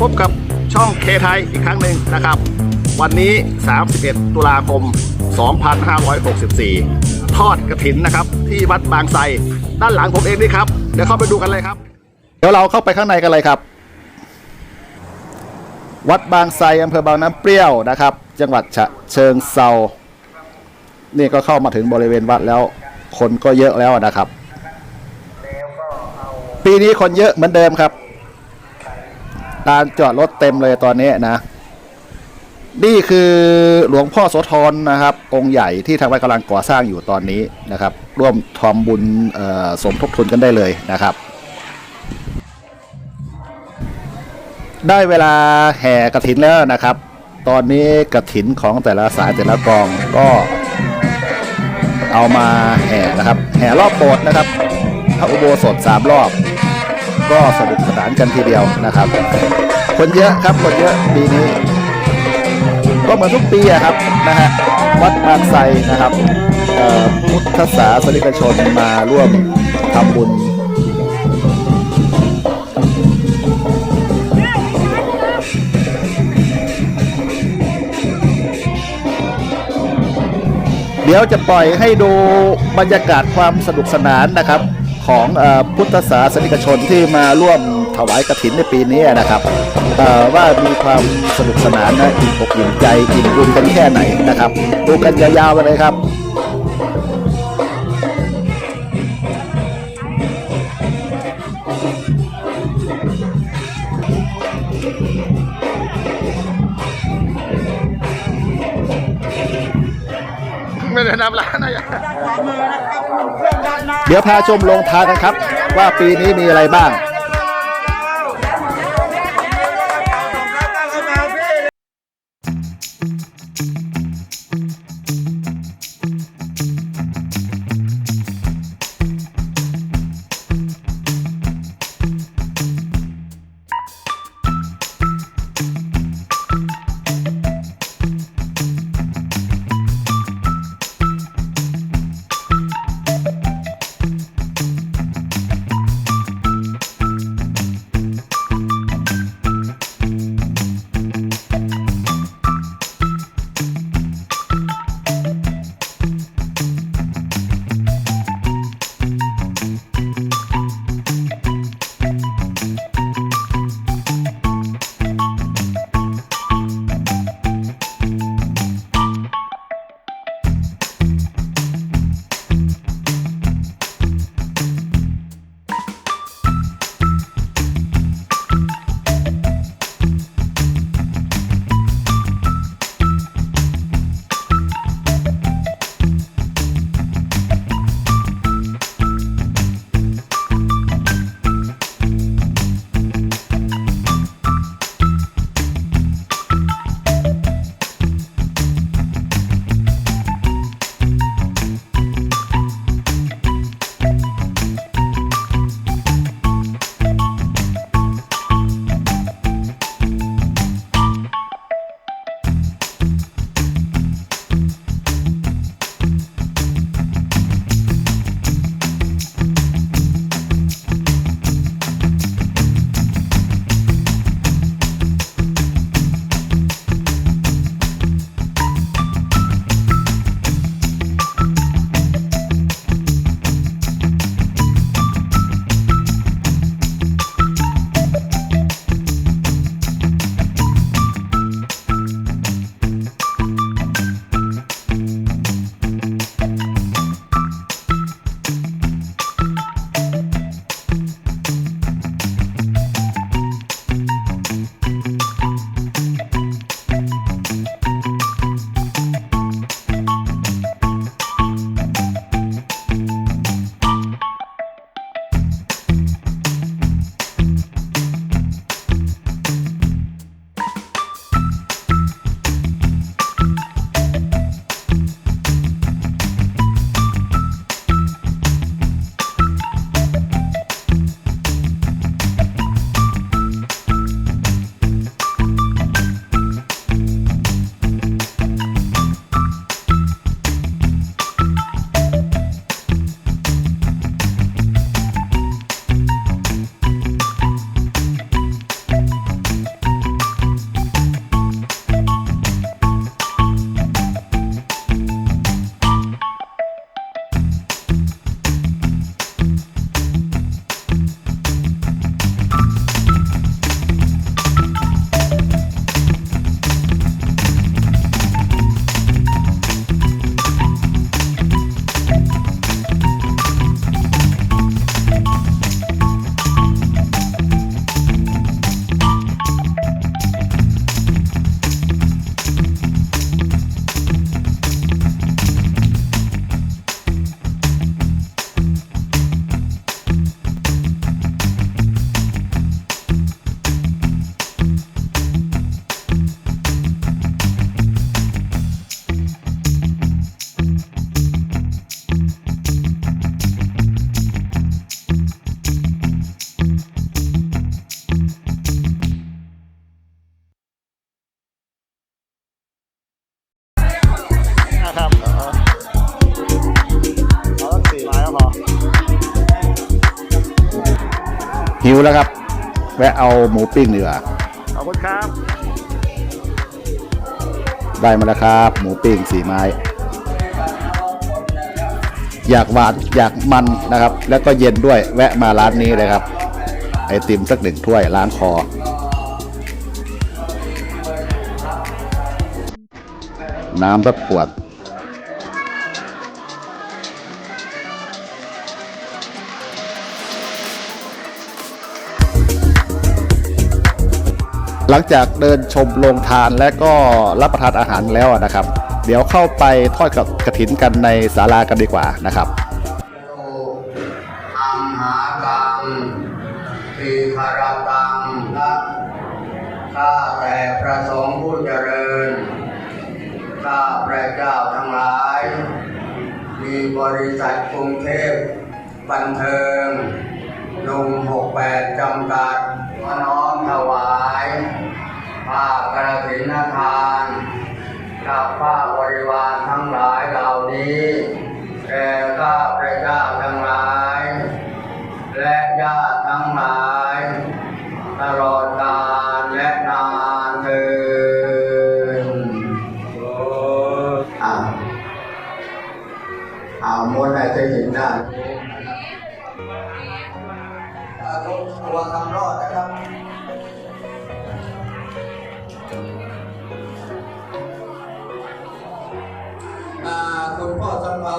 พบกับช่องเคไทยอีกครั้งหนึ่งนะครับ วันนี้ 31 ตุลาคม 2564 ทอดกระถินนะครับ ที่วัดบางไทรด้านหลังผมเองนี่ครับ เดี๋ยวเข้าไปดูกันเลยครับ เดี๋ยวเราเข้าไปข้างในกันเลยครับ วัดบางไทรอำเภอบางน้ำเปรี้ยวนะครับ จังหวัดฉะเชิงเซานี่ก็เข้ามาถึงบริเวณวัดแล้ว คนก็เยอะแล้วนะครับ ปีนี้คนเยอะเหมือนเดิมครับานจอดรถเต็มเลยตอนนี้นะ นี่คือหลวงพ่อโสธรนะครับ องค์ใหญ่ที่ทางวัดกำลังก่อสร้างอยู่ตอนนี้นะครับ ร่วมทอมบุญสมทบทุนกันได้เลยนะครับ ได้เวลาแห่กระถินแล้วนะครับ ตอนนี้กระถินของแต่ละสายแต่ละกองก็เอามาแห่นะครับ แห่รอบโบสถ์นะครับพระอุโบสถสามรอบ ก็สนุกสนานกันทีเดียวนะครับ คนเยอะครับคนเยอะปีนี้ ก็เหมือนทุกปีครับนะฮะวัดบางไทรนะครับพุทธศาสนิกชนมาร่วมทำบุญเดี๋ยวจะปล่อยให้ดูบรรยากาศความสนุกสนานนะครับ ของอพุทธศาสนิกชนที่มาร่วมถวายกระถินในปีนี้นะครับว่ามีความสนุกสนานนะอิ่มอกอิ่มใจอิ่มบุญกันแค่ไหนนะครับดูกันยาวๆเลยครับ เดี๋ยวพาชมลงทานกันครับ ว่าปีนี้มีอะไรบ้าง หิวแล้วครับ แวะเอาหมูปิ้งดีกว่าขอบคุณครับ ได้มาแล้วครับ หมูปิ้งสี่ไม้ อยากหวานอยากมันนะครับ แล้วก็เย็นด้วยแวะมาร้านนี้เลยครับ ไอติมสักหนึ่งถ้วยล้างคอน้ำสักขวด หลังจากเดินชมโรงทานและก็รับประทานอาหารแล้วนะครับ เดี๋ยวเข้าไปทอดกับกระถินกันในศาลากันดีกว่านะครับทีคารตังนะข้าแต่พระสงฆ์ผู้เจริญ ข้าพระเจ้าทั้งหลาย มีบริษัทกรุงเทพบันเทิงลุงหกแปดจำกัดขอน้อม ถวายผ้ากระถินทานกับผ้าบริวารทั้งหลายเหล่านี้แก่ข้าพระเจ้าทั้งหลาย และญาติทั้งหลาย ตลอดกาลและนานเทินอ้าวอ้าวมนต์อะไรจะเห็นได้อ่าทุกตัวคำรอด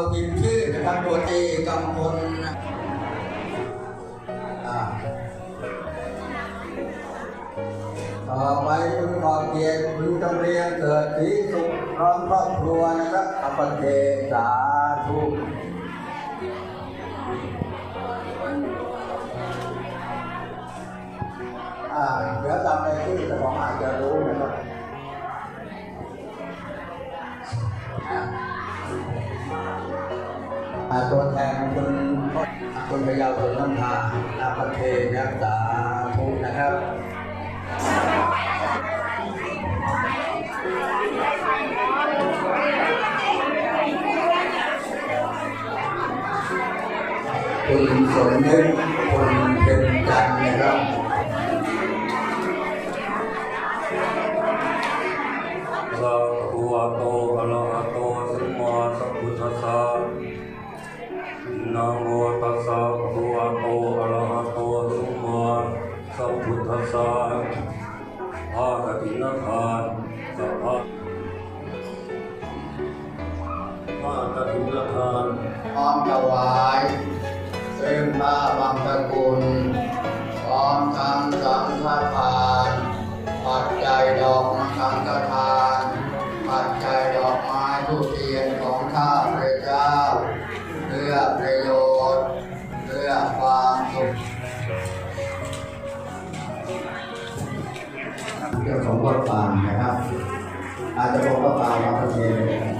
าพิมพ์ชื่อนะครับตัวเอกำพลนะต่อไปคุณขอเกียรติคุณจำเรียงเกิดสีสุขพร้อมครอบครัวนะครับอปเทสาธุเดี๋ยวจำใน ตัวแทนคุณคุณพยาวสุนทานาปเทนักษาทุกนะครับคุณสมนึก อาจจะบอกว่าป่ามาเทศเลยนะครับ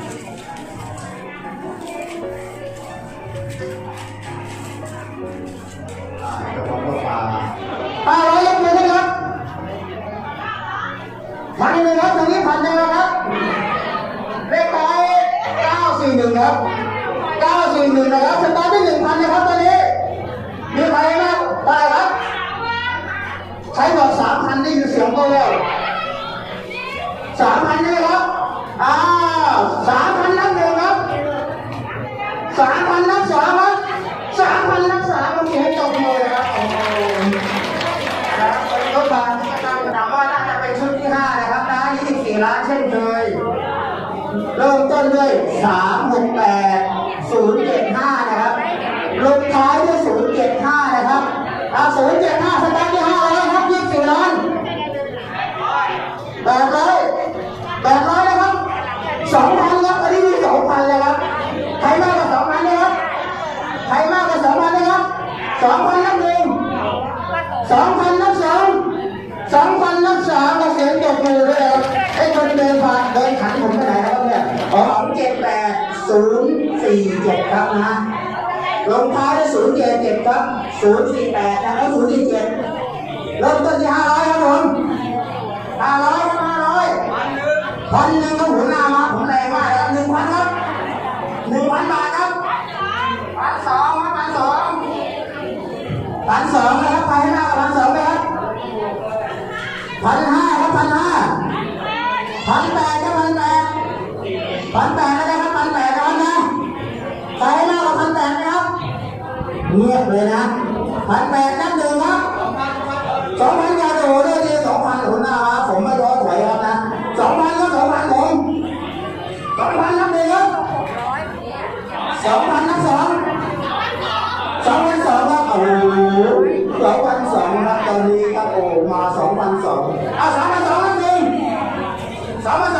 อ่าเจ้าของก็ป่าป้าร้อยยกมือนครับพันหนึ่งครับตรงนี้พันหนึ่งนะครับ เลขท้าย941ครับ941นะครับสตาร์ทที่1,000นะครับตอนนี้มีใครนะได้ครับ ใช้บอก3,000ได้ยินเสียงก็แล้ว อ้าว3,000นับหนึ่งครับสามพันนับสองครับสามพันนับสามก็มีให้จบเลยครับโอ้โหนะครับรถบัสถามว่าน่าจะเป็นชุดที่ห้านะครับนะยี่สิบสี่ล้านเช่นเคยเริ่มต้นด้วยสามหกแปด ลงท้ายด้วย0.77ครับ0.48แล้วะครับเริ่มต้นที่500ครับผมห้าครับห้าร้พันหนึ่งครับหัวหน้ามาผมแรงมากครับหนึ่งพันครับหนึ่งพันบาทครับ1,200องครับพันสองพันนะครับไปให้หน้าพันสองไปครับพันห้ครับพันห้าพันแปดครับพันแปดพันแปด เงียบเลยนะพันแปดนับหนึ่งครับสองพันยาโดดเลยทีสองพันหัวหน้าผมไม่รอถอยครับนะสองพันก็สองพันผมสองพันนับหนึ่งครับสองพันนับสองสองพันสองครับโอ้โหสองพันสองครับตอนนี้ครับโอ้มาสองพันสองเอาสองพันสองนับหนึ่งสองพันสอง